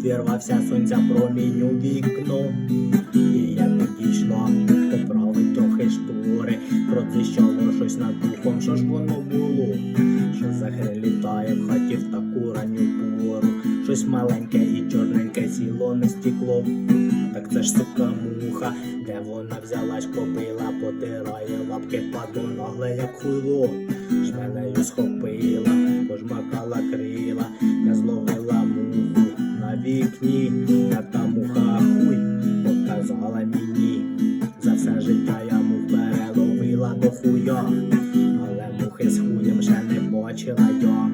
Увірвався сонця промінь у вікно. І я підійшла, поправить трохи штори. Продзищало щось над духом, що ж воно було? Що загрелітає в хаті в таку ранню пору. Щось маленьке і чорненьке сіло на стекло. Так це ж сука муха, де вона взялась, побила, потирає лапки, падло нагле, як хуйло. Жменею схопила, пожмакала крила, я зловила вікні, я та муха хуй показала мені. За все життя я мух переловила до хуя, але мухи з хуєм ще не бачила я.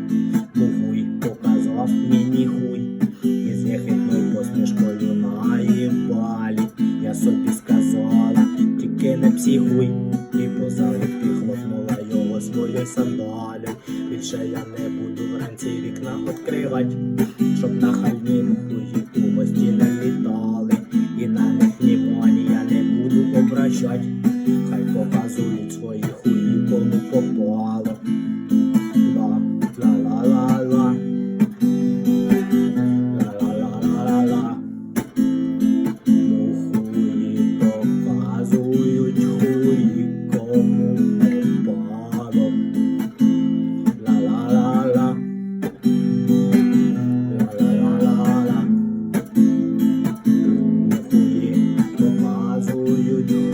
Мухуй показав мені хуй, і з єхидною посмішкою наїбалі. Я собі сказала, тільки не психуй, і позалипі хлопнула його своєю сандалю. Більше я не буду вранці вікна відкривать, щоб на viajante Caipó, Pazuito e Rui como la la la la la la you do.